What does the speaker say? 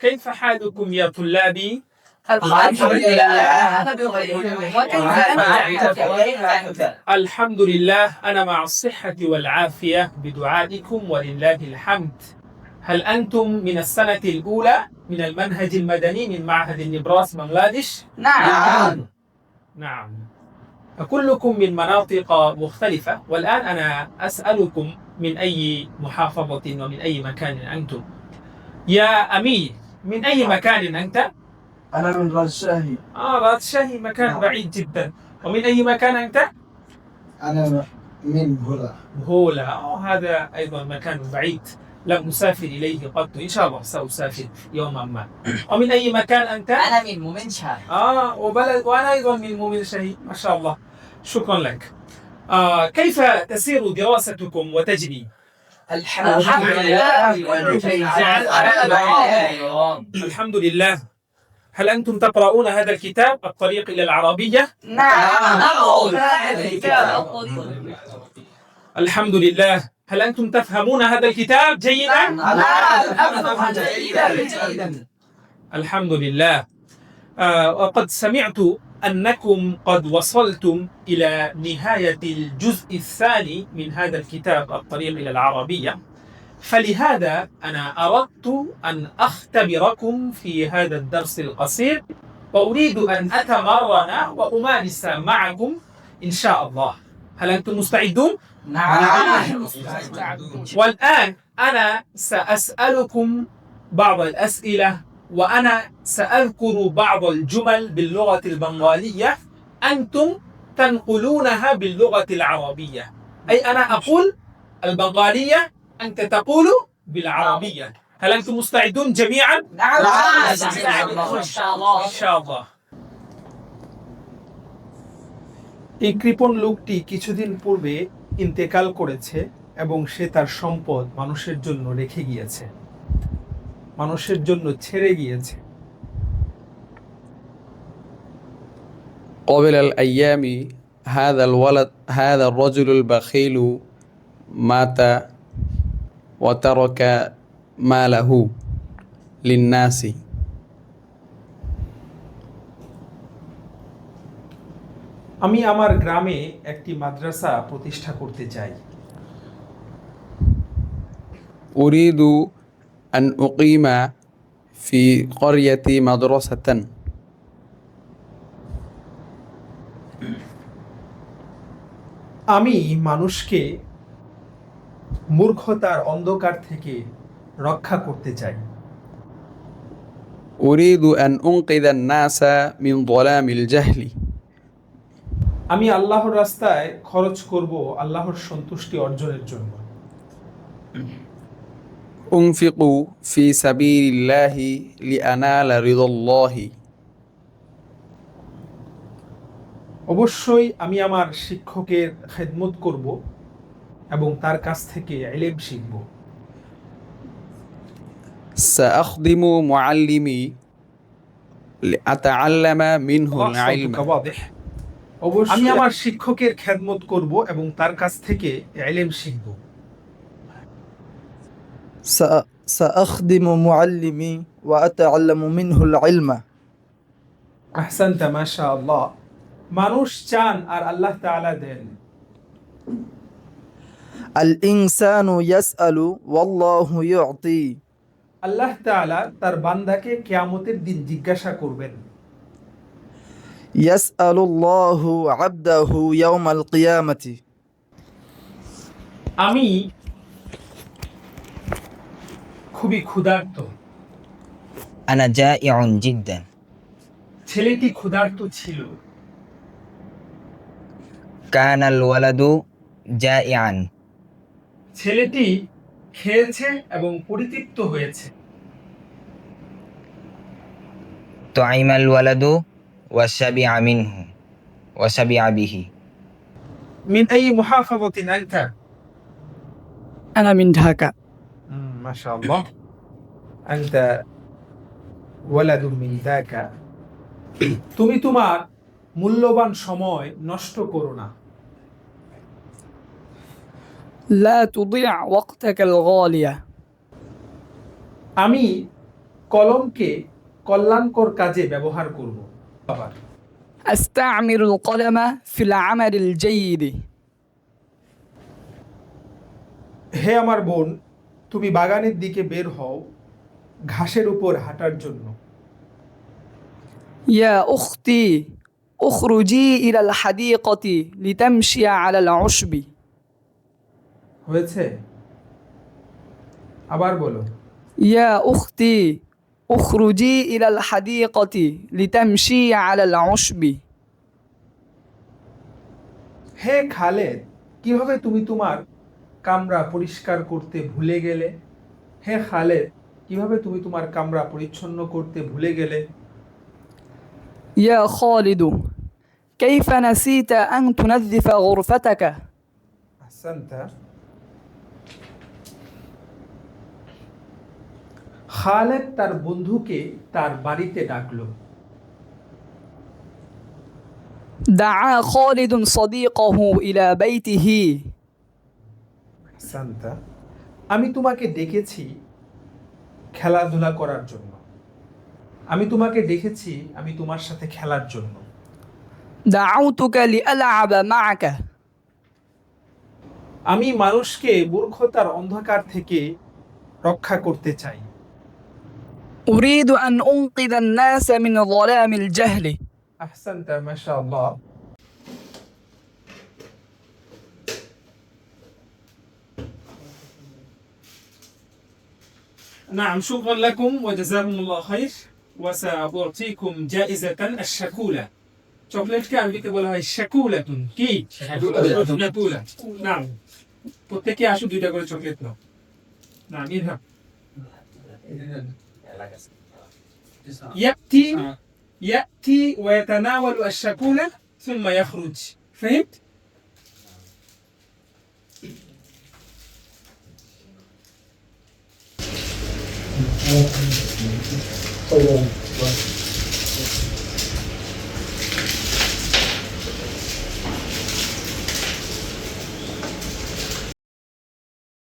كيف حالكم يا طلابي؟ الحمد لله. الحمد لله. أنا مع الصحة والعافية بدعائكم ولله الحمد. هل أنتم من السنة الأولى من المنهج المدني من معهد النبراس بنغلاديش؟ نعم. نعم. كلكم من مناطق مختلفة. والآن أنا أسألكم من أي محافظة ومن أي مكان أنتم. يا أمير من أي مكان؟ أنت؟ أنا من رجاهي آه راتشاهي مكان بعيد جدا. ومن أي مكان أنت؟ أنا من هنا هولا آه هذا أيضا مكان بعيد. لم أسافر إليه قط. إن شاء الله سأسافر يوما ما. ومن أي مكان أنت؟ أنا من مومنشا آه وبلد وأنا أيضا من مؤمن شهي ما شاء الله. شكرا لك. آه كيف تسير دراستكم وتجري؟ الحمد لله. الحمد لله. هل أنتم تقرؤون هذا الكتاب الطريق إلى العربية؟ نعم الحمد لله. هل أنتم تفهمون هذا الكتاب جيدا؟ الحمد لله. آه وقد سمعت أنكم قد وصلتم إلى نهاية الجزء الثاني من هذا الكتاب الطريق إلى العربية. فلهذا أنا أردت أن أختبركم في هذا الدرس القصير وأريد أن أتمرن وأمارس معكم إن شاء الله. هل أنتم مستعدون؟ نعم. والآن أنا سأسألكم بعض الأسئلة وأنا سأذكر بعض الجمل باللغة البنغالية أنتم تنقلونها باللغة العربية أي أنا أقول البنغالية أنت تقول بالعربية هل أنتم مستعدون جميعا؟ نعم إن شاء الله إن شاء الله এই কৃপণ লোকটি কিছুদিন পূর্বে ইন্তেকাল করেছে এবং সে তার সম্পদ মানুষের জন্য রেখে গিয়েছে মানুষের জন্য ছেড়ে গিয়েছে قبل الأيام هذا الولد هذا الرجل البخيل مات وترك ماله للناس আমি আমার গ্রামে একটি মাদ্রাসা প্রতিষ্ঠা করতে চাই أريد أن أقيم في قريتي مدرسة আমি মানুষকে মূর্খতার অন্ধকার থেকে রক্ষা করতে চাই أريد أن أنقذ الناس من ظلام الجهل আমি আল্লাহর রাস্তায় খরচ করব আল্লাহর সন্তুষ্টি অর্জনের জন্য أنفق في سبيل الله لأنال رضا الله অবশ্যই আমি আমার শিক্ষকের খেদমত করব এবং তার কাছ থেকে এলেম শিখব سأخدم معلمي لأتعلم منه العلم অবশ্যই আমি আমার শিক্ষকের খেদমত করব এবং তার কাছ থেকে এলেম শিখব سأ- سأخدم معلمي وأتعلم منه العلم আহসানতা মাশা আল্লাহ মানুষ চান আর আল্লাহ তাআলা দেন الإنسان يسأل والله يعطي আল্লাহ তাআলা তার বান্দাকে কিয়ামতের দিন জিজ্ঞাসা করবেন يسأل الله عبده يوم القيامة আমি খুবই ক্ষুধার্ত أنا جائع جدا ছেলেটি ক্ষুধার্ত ছিল كان الولد جائعا ছেলেটি খেয়েছে এবং পরিতৃপ্ত হয়েছে طعم الولد وشبع منه وشبع به من أي محافظة أنت؟ أنا من ঢাকা ما شاء الله أنت ولد من ذاك তুমি তোমার মূল্যবান সময় নষ্ট করো না لا تضيع وقتك الغالية আমি কলমকে কল্যাণকর কাজে ব্যবহার করব আবার أستعمل القلم في العمل الجيد হে আমার বোন তুমি বাগানের দিকে বের হও ঘাসের উপর হাঁটার জন্য। ইয়া উখতি উখরুজি ইলাল হাদিকতি লিতামশিয়া আলাল উশবি হয়েছে? আবার বলো। ইয়া উখতি উখরুজি ইলাল হাদিকতি লিতামশিয়া আলাল উশবি হে খালেদ কীভাবে তুমি তোমার কামরা পরিষ্কার করতে ভুলে গেলে হে খালেদ কিভাবে তুমি তোমার কামরা পরিচ্ছন্ন করতে ভুলে গেলে يا خالد كيف نسيت أن تنظف غرفتك আহসানতা খালেদ তার বন্ধুকে তার বাড়িতে ডাকলো دعا خالد صديقه إلى بيته সান্তা আমি তোমাকে ডেকেছি খেলাধুলা করার জন্য আমি তোমাকে ডেকেছি আমি তোমার সাথে খেলার জন্য دعوتك لألعب معك আমি মানুষকে মূর্খতার অন্ধকার থেকে রক্ষা করতে চাই أريد أن أنقذ الناس من ظلام الجهل আহসানতা মাশাআল্লাহ نعم شكرا لكم وجزاكم الله خير وسأعطيكم جائزة الشكولة চকলেটকে আরবিতে বলা হয় শাকুলাতুন কি শাকুলা নাম প্রত্যেকে আসো দুইটা করে চকলেট নাও না নিধা يأتي يأتي ويتناول الشكولة ثم يخرج فهمت؟ 我爱你没关系